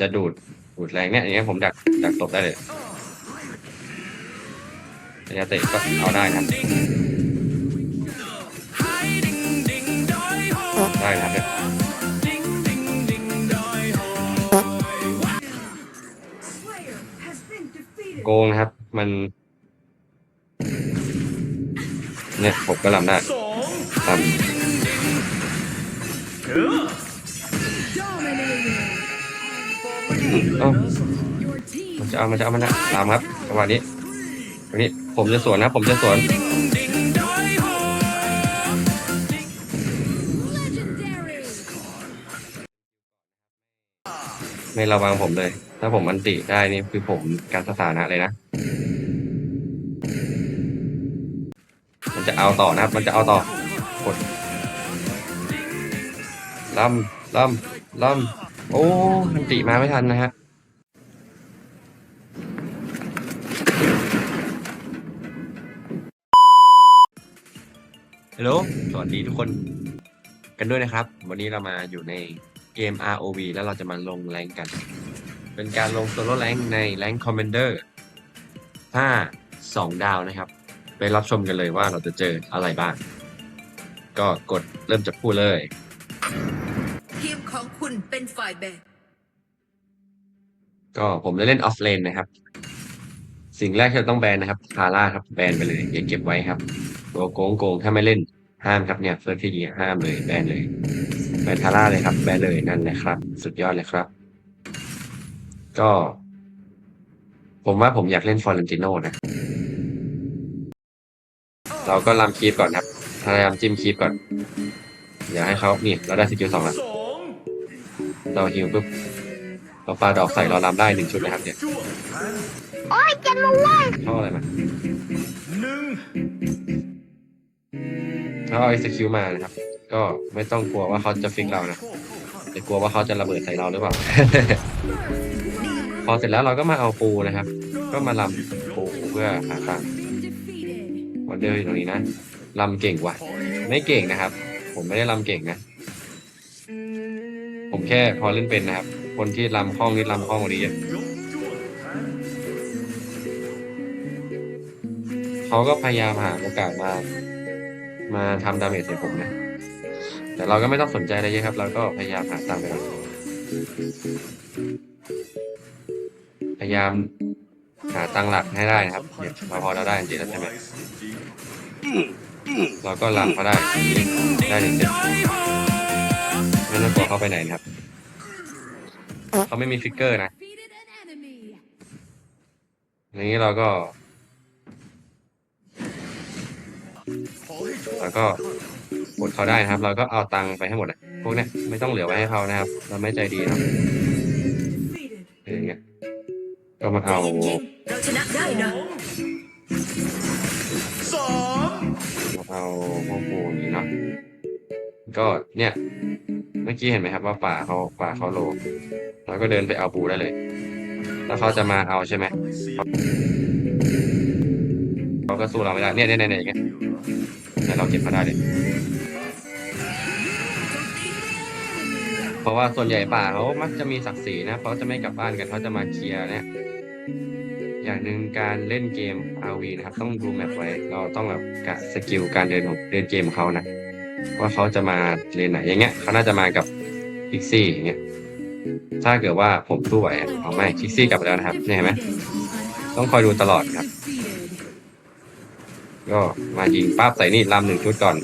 จะดูดดูดแรงเนี่ยอย่างเงี้ยผมดักดักตบได้เลยระยะเตะก็เอาได้ครับได้ครับเนี่ยโกงครับ มัน เนี่ยผมก็ลำได้สองลำ เอ้ามันจะเอามันจะเอามันนะลำครับจังหวะนี้จังนี้ผมจะสวนนะผมจะสวนไม่ระวังผมเลย ถ้าผมอันติได้นี่คือผมการสถานะเลยนะ มันจะเอาต่อนะครับ มันจะเอาต่อกดล่ำล่ำล่ำ โอ้มันติมาไม่ทันนะฮะฮัลโหลสวัสดีทุกคนกันด้วยนะครับ วันนี้เรามาอยู่ในเกม ROV แล้วเราจะมาลงแรงกัน เป็นการลงโซโล่แรงในแรงคอมเมนเดอร์5 2ดาวนะครับ ไปรับชมกันเลยว่าเราจะเจออะไรบ้าง ก็กดเริ่มจากพูดเลย ของคุณเป็นฝ่ายแบกก็ผมจะเล่นออฟเลนนะครับ สิ่งแรกที่เราต้องแบนนะครับคาร่าครับแบนไปเลยอย่าเก็บไว้ครับ ตัวโกงโกงถ้าไม่เล่นห้ามครับเนี่ยเฟิร์สที่ดีห้ามเลยแบนเลยแบนคาร่าเลยครับ แบนเลยนั่นแหละครับ สุดยอดเลยครับ ก็ ผมว่าผมอยากเล่นฟอร์เรนติโนนะ เราก็ลำคีบก่อนครับพยายามจิ้มคีบก่อน อย่าให้เขานี่ เราได้สกิลสองแล้ว เราฮิวปุ๊บเราปาดอกใส่เราลำได้หนึ่งชุดนะครับเนี่ยจ้วงแทงเข้าอะไรมาหนึ่งถ้าเอา execute มานะครับ ก็ไม่ต้องกลัวว่าเขาจะฟิกเรานะแต่กลัวว่าเขาจะระเบิดใส่เราหรือเปล่า พอเสร็จแล้วเราก็มาเอาปูนะครับ ก็มาลำปูเพื่อหาตังค์วันเดอร์อยู่ตรงนี้นะลำเก่งว่ะ ไม่เก่งนะครับ ผมไม่ได้ลำเก่งนะ ผมแค่พอเล่นเป็นนะครับ คนที่ลำคล่องนี่ลำคล่องกว่านี้เยอะเขาก็พยายามหาโอกาสมา มาทำดาเมจใส่ผมนะ แต่เราก็ไม่ต้องสนใจอะไรเยอะครับ เราก็พยายามหาตังค์ไปก่อนพยายามหาตังหลักให้ได้นะครับเนี่ยเราพอเราได้จริงๆแล้วใช่ไหมเราก็ลำเขาได้ได้หนึ่งเซต ไม่ต้องกลัวเขาไปไหนนะครับ เขาไม่มีฟิกเกอร์นะอย่างนี้เราก็ขอให้โชคแล้วก็กดเขาได้นะครับ เราก็เอาตังค์ไปให้หมดอะพวกเนี้ยไม่ต้องเหลือไว้ให้เขานะครับ เราไม่ใจดีเนาะอย่างเงี้ยก็มาเอาเย็นๆเราชนะได้นะสามมาเอาพวกปูอย่างนี้เนาะก็เนี่ยเมื่อกี้เห็นไหมครับว่าป่าเขาป่าเขาโลเราก็เดินไปเอาปูได้เลย แล้วเขาจะมาเอาใช่ไหมเขาก็สู้เราไม่ได้เนี่ยเนี่ยเนี่ยอย่างเงี้ยเนี่ยเราเก็บมาได้เลยเพราะว่าส่วนใหญ่ป่าเขามักจะมีศักดิ์ศรีนะเขาจะไม่กลับบ้านกันเขาจะมาเคลียร์เนี่ยอย่างหนึ่งการเล่นเกม RV นะครับ ต้องดูแมปไว้ เราต้องแบบกะสกิลการเดินของเดินเกมของเขานะ ว่าเขาจะมาเลนไหนอย่างเงี้ยเขาน่าจะมากับพิกซี่อย่างเงี้ยถ้าเกิดว่าผมสู้ไหวเอาไม่พิกซี่กลับไปแล้วนะครับเนี่ยเห็นไหมต้องคอยดูตลอดครับ ก็มายิงปั๊บใส่นี่ลำหนึ่งชุดก่อน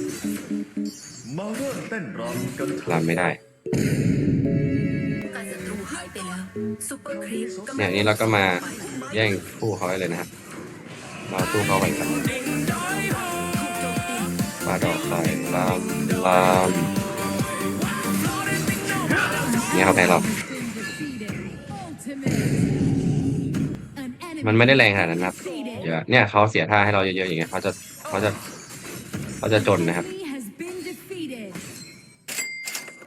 มาเริ่มเต้นรำกันลำไม่ได้การศัตรูหายไปแล้วซูเปอร์ครีปกำลังนี่ยนี่เราก็มาแย่งคู่เขาได้เลยนะครับเราสู้เขาไปครับ มาดอกใส่ลำลำเนี่ยเขาแพ้เรามันไม่ได้แรงขนาดนั้นครับเดี๋ยวเนี่ยเขาเสียท่าให้เราเยอะๆอย่างเงี้ยเขาจะเขาจะเขาจะจนนะครับ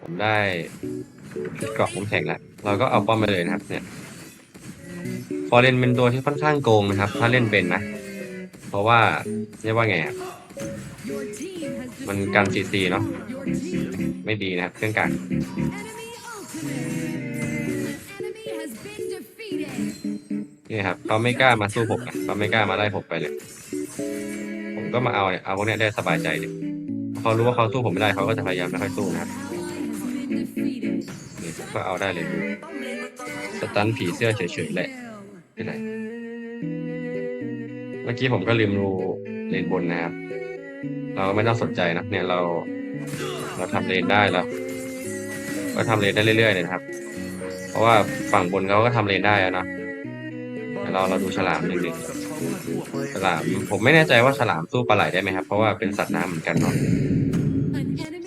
ผมได้เกราะผมแข็งแล้วเราก็เอาป้อมไปเลยนะครับ เนี่ยฟอเรนเป็นตัวที่ค่อนข้างโกงนะครับ ถ้าเล่นเป็นนะ เพราะว่าเรียกว่าไง มันกันซีซีเนาะไม่ดีนะครับเครื่องกลางนี่ครับเขาไม่กล้ามาสู้ผมนะเขาไม่กล้ามาไล่ผมไปเลย ผมก็มาเอาเนี่ยเอาพวกเนี้ยได้สบายใจเลยเขารู้ว่าเขาสู้ผมไม่ได้เขาก็จะพยายามไม่ค่อยสู้นะครับนี่ก็เอาได้เลยดูสตันผีเสื้อเฉยๆแหละเป็นไรเมื่อกี้ผมก็ลืมดูเลนบนนะครับ เราไม่ต้องสนใจนะเนี่ยเรา เราทำเลนได้แล้วก็ทำเลนได้เรื่อยๆเลยนะครับ เพราะว่าฝั่งบนเขาก็ทำเลนได้อะเนะเดี๋ยวเราเราดูฉลามหนึ่งดิฉลามผมไม่แน่ใจว่าฉลามสู้ปลาไหลได้ไหมครับ เพราะว่าเป็นสัตว์น้ำเหมือนกันเนาะ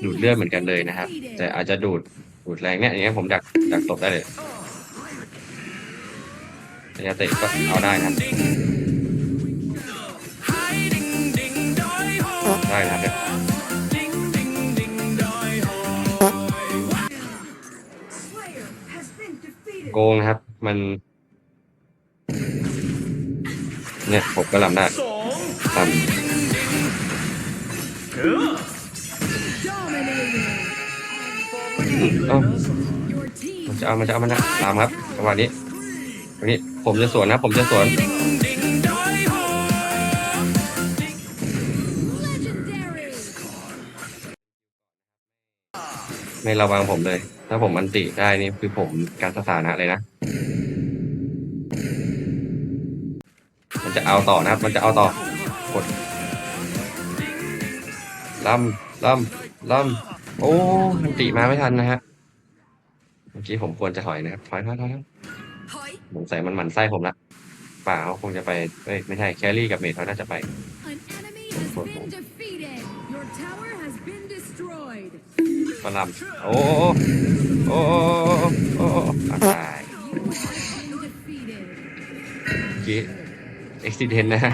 ดูดเลือดเหมือนกันเลยนะครับ แต่อาจจะดูดดูดแรงเนี่ยอย่างเงี้ยผมดักดักตบได้เลยระยะเตะก็เอาได้นะครับ ได้นะครับเนี่ยโกงนะครับ มัน เนี่ยผมก็ลำได้ลำมันจะเอามันจะเอามันนะตามครับจังหวะนี้จังนี้ผมจะสวนนะ ผมจะสวน ไม่ระวังผมเลย ถ้าผมอันติได้นี่คือผมการสถานะเลยนะ มันจะเอาต่อนะครับ มันจะเอาต่อกดล่ำล่ำล่ำโอ้อันติมาไม่ทันนะฮะ เมื่อกี้ผมควรจะถอยนะครับ ถอยถอยถอยถอยสงสัยมันหมั่นไส้ผมละเปล่าเขาคงจะไปเอ้ยไม่ใช่แครี่กับเมทเขาน่าจะไป An enemy ก็ลำโอ้โอ้โอ้โอ้โอ้อะตาย You have been defeated. เมื่อกี้เอ็กซิเดนนะฮะ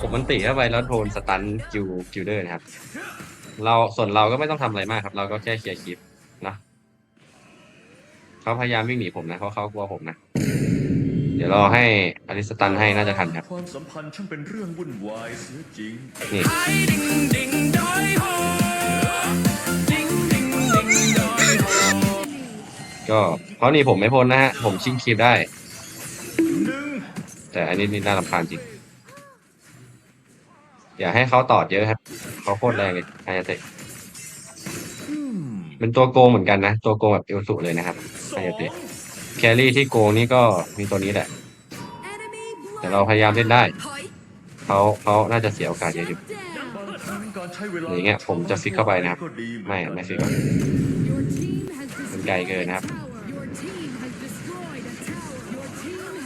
ผมมันติเข้าไปแล้วโดนสตันกิวกิลเดอร์นะครับ เราส่วนเราก็ไม่ต้องทำอะไรมากครับ เราก็แค่เคลียร์คลิปนะเขาพยายามวิ่งหนีผมนะเพราะเขากลัวผมนะ เดี๋ยวรอให้อลิสตันให้น่าจะทันครับ ความสัมพันธ์ช่างเป็นเรื่องวุ่นวายเสียจริง นี่ ก็เพราะนี่ผมไม่พ้นนะฮะ ผมชิงคลิปได้ แต่อันนี้นี่น่ารำคาญจริง อย่าให้เขาตอดเยอะครับเขาโคตรแรงเลยไฮยาเตะอืมเป็นตัวโกงเหมือนกันนะ ตัวโกงแบบเอลสุเลยนะครับไฮองยาเตะแครี่ที่โกงนี่ก็มีตัวนี้แหละ แต่เราพยายามเล่นได้ เขาเขาน่าจะเสียโอกาสเยอะอยู่อย่างเงี้ยผมจะฟิกเข้าไปนะครับ ไม่ไม่ฟิก ไกล a เกินนะครับ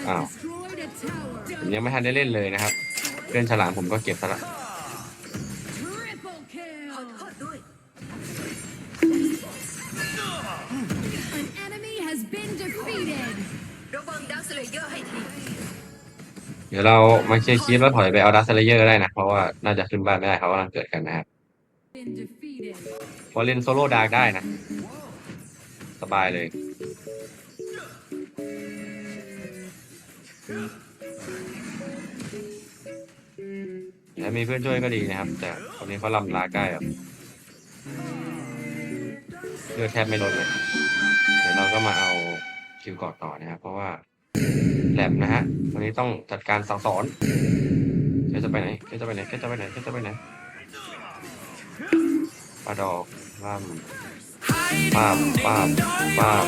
อ้าวผมยังไม่ทันได้เล่นเลยนะครับเพื่อนฉลามผมก็เก็บซะละ Triple ขอ kill. โทษด้วย An enemy has been defeated. ระวังดักสเลเยอร์ให้ทีเดี๋ยวเรามาเคลียร์คลิปแล้วถอยไปเอาดัสเลเยอร์ได้นะ เพราะว่าน่าจะขึ้นบ้านไม่ได้เขากำลังเกิดกันนะครับพอเล่นโซโล่ดาร์กได้นะ สบายเลยถ้ามีเพื่อนช่วยก็ดีนะครับ แต่คนนี้เขาลำลาใกล้แบบเลือดแทบไม่ลดเลยเดี๋ยวเราก็มาเอาคิวกาะต่อนะครับ เพราะว่าแลบนะฮะวันนี้ต้องจัดการสั่งสอนแค่จะไปไหนแค่จะไปไหนแค่จะไปไหนแค่จะไปไหนปลาดอกล่ำ ป้าบป้าบป้าบ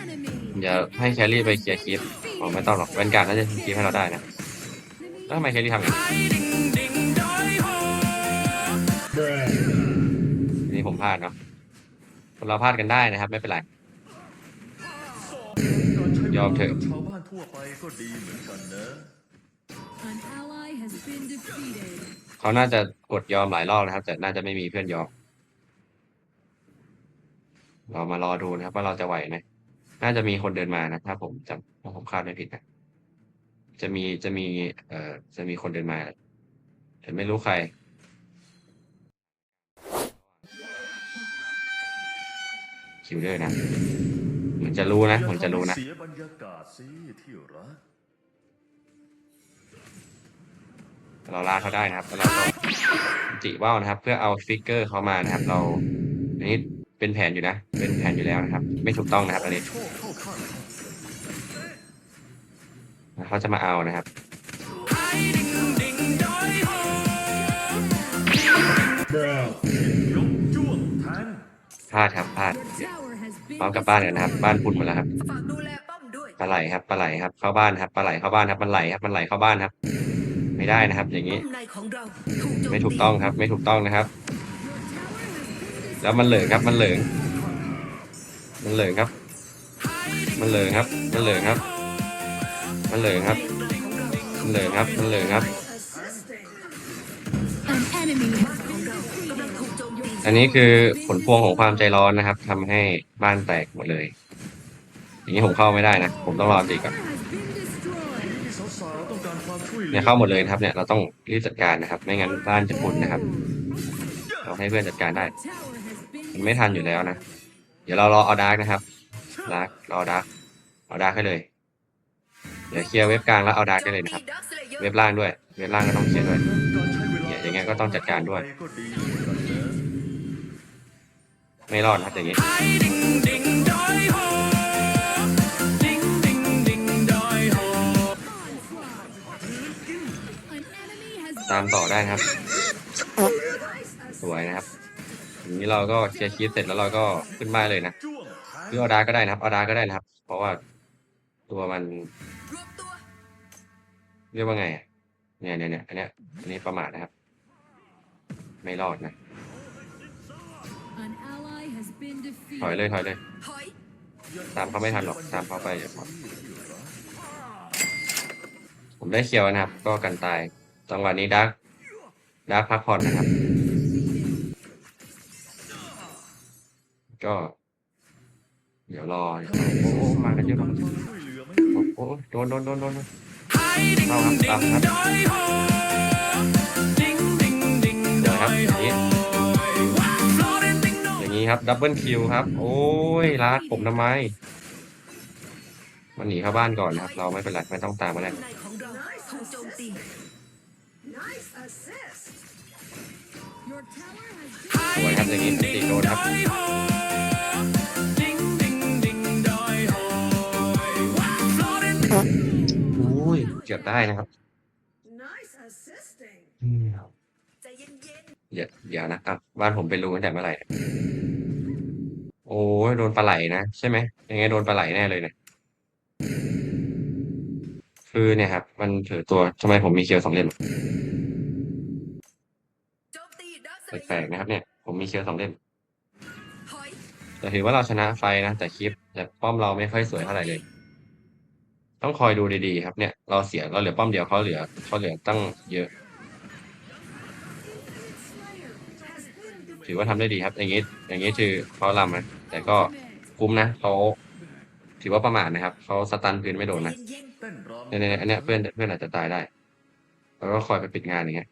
An enemy. อย่าให้แครี่ไปเคลียร์คลิปผมไม่ต้องหรอกแวนการ์ดน่าจะคลิปให้เราได้นะแล้วทำไมแครี่ทำอย่างนี้อันนี่ผมพลาดเนาะคนเราพลาดกันได้นะครับ ไม่เป็นไรการใช้เวลายอมเถอะกับชาวบ้านทั่วไปก็ดีเหมือนกันนะ An ally has been defeated. เขาน่าจะกดยอมหลายรอบนะครับ แต่น่าจะไม่มีเพื่อนยอม เรามารอดูนะครับ ว่าเราจะไหวไหมน่าจะมีคนเดินมานะถ้าผมจำถ้าผมคาดไม่ผิดนะจะมีจะมี เอ่อจะมีคนเดินมาแต่ไม่รู้ใคร คิวเดอร์นะเหมือนจะรู้นะเหมือนจะรู้นะ เสียบรรยากาศสิที่รักเราลากเขาได้นะครับแล้วเราก็จิว่าวนะครับ เพื่อเอาฟิกเกอร์เขามานะครับ เราอันนี้ เป็นแผนอยู่นะ เป็นแผนอยู่แล้วนะครับ ไม่ถูกต้องนะครับอันนี้เขาจะมาเอานะครับพลาดครับพลาดพร้อมกลับบ้านกันนะครับ บ้านพุ่นหมดแล้วครับปลาไหลครับปลาไหลครับ เข้าบ้านครับปลาไหลเข้าบ้านครับมันไหลครับมันไหลเข้าบ้านครับ ไม่ได้นะครับ อย่างนี้ ไม่ถูกต้องครับ ไม่ถูกต้องนะครับ แล้วมันเหลืองครับ มันเหลืองมันเหลืองครับ มันเหลืองครับ มันเหลืองครับ มันเหลืองครับ มันเหลืองครับ มันเหลืองครับ อันนี้คือผลพวงของความใจร้อนนะครับทำให้บ้านแตกหมดเลย อย่างนี้ผมเข้าไม่ได้นะ ผมต้องรอตีก่อน has been destroyed. ที่สาวๆต้องการความช่วยเนี่ยเข้าหมดเลยครับเนี่ยเราต้องรีบจัดการนะครับ ไม่งั้นบ้านจะพุ่นนะครับ เราให้เพื่อนจัดการได้ มันไม่ทันอยู่แล้วนะ เดี๋ยวเรารอเอาดาร์กนะครับดาร์กรอดาร์กเอาดาร์กให้เลย เดี๋ยวเคลียร์เว็บกลางแล้วเอาดาร์กได้เลยนะครับ เว็บล่างด้วย เว็บล่างก็ต้องเคลียร์ด้วยเนี่ยอย่างเงี้ยก็ต้องจัดการด้วย ไม่รอดนะครับอย่างนี้ตามต่อได้ครับ สวยนะครับ นี้เราก็เคลียร์คีย์เสร็จแล้วเราก็ขึ้นบ้านเลยนะจ้วงแทงหรือเอาดาร์ก็ได้นะครับเอาดาร์ก็ได้นะครับ เพราะว่าตัวมัน เรียกว่าไงอะเนี่ยเนี่ยเนี่ยอันเนี้ยอันนี้ประมาทนะครับ ไม่รอดนะ ถอยเลยถอยเลย ตามเขาไม่ทันหรอกตามเขาไปอย่าผมได้เคียวนะครับ ก็กันตายจังหวะนี้ดักดักพักผ่อนนะครับ ก็ เดี๋ยวรอโอ้โหมากันเยอะมากโอ้โหโดนโดนโดนโดนเข้าครับตามครับเดี๋ยวครับอย่างนี้อย่างนี้ครับดับเบิลคิวครับ โอ้ยลาดผมทำไม มันหนีเข้าบ้านก่อนนะครับ เราไม่เป็นไรไม่ต้องตามมาแล้วในของเราถูกโจมตี Your tower has สวยครับอย่างนี้ตีโดนครับ อ้ยเกือบได้นะครับอืมใจเย็นเดี๋ยวเดี๋ยวนะอะบ้านผมเป็นรูตั้งแต่เมื่อไหร่ โอ้ยโดนปลาไหลนะ ใช่ไหมยังไงโดนปลาไหลแน่เลยเนี่ยคือเนี่ยครับ มันถือตัวทำไมผมมีเคียวสองเล่มๆโจมตีดักสแปลกๆนะครับ เนี่ย ผมมีเคียวสองเล่มถอยแต่ถือว่าเราชนะไฟนะ แต่คลิปแต่ป้อมเราไม่ค่อยสวยเท่าไหร่เลย ต้องคอยดูดีๆครับเนี่ย เราเสียเราเหลือป้อมเดียวเขาเหลือเขาเหลือตั้งเยอะ ถือว่าทำได้ดีครับ อย่างนี้ อย่างนี้คือเขาลำนะแต่ก็คุ้มนะเขาถือว่าประมาทนะครับเขาสตันพื้นไม่โดนนะเนี่ยเนี่ยอันเนี้ยเพื่อนเพื่อนอาจจะตายได้ แล้วก็คอยไปปิดงานอย่างเงี้ย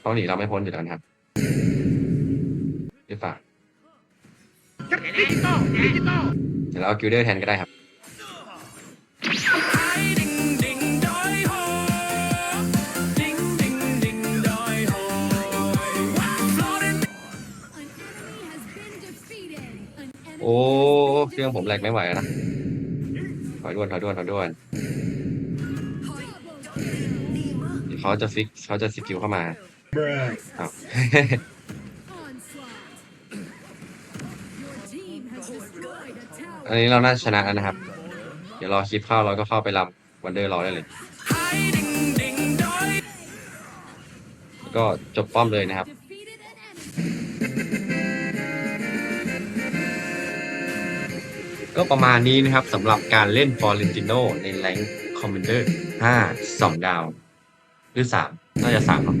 เขาหนีเราไม่พ้นอยู่แล้วนะครับหรือเปล่าเดี๋ยวเราเอากิลเดอร์แทนก็ได้ครับ โอ้เครื่องผมแหลกไม่ไหวนะถอยด่วนถอยด่วนถอยด่วนเขาจะฟิกเขาจะสกิลเข้ามาอ้าว onslaught. Your team has destroyed a tower. อันนี้เราน่าชนะแล้วนะครับ เดี๋ยวรอคลิปเข้าเราก็เข้าไปรำวันเดอร์รอได้เลย ก็จบป้อมเลยนะครับ ก็ประมาณนี้นะครับสำหรับการเล่นฟอร์เรนติโนในแรงคอมมานเดอร์5 2ดาว หรือ3น่าจะ3เนาะ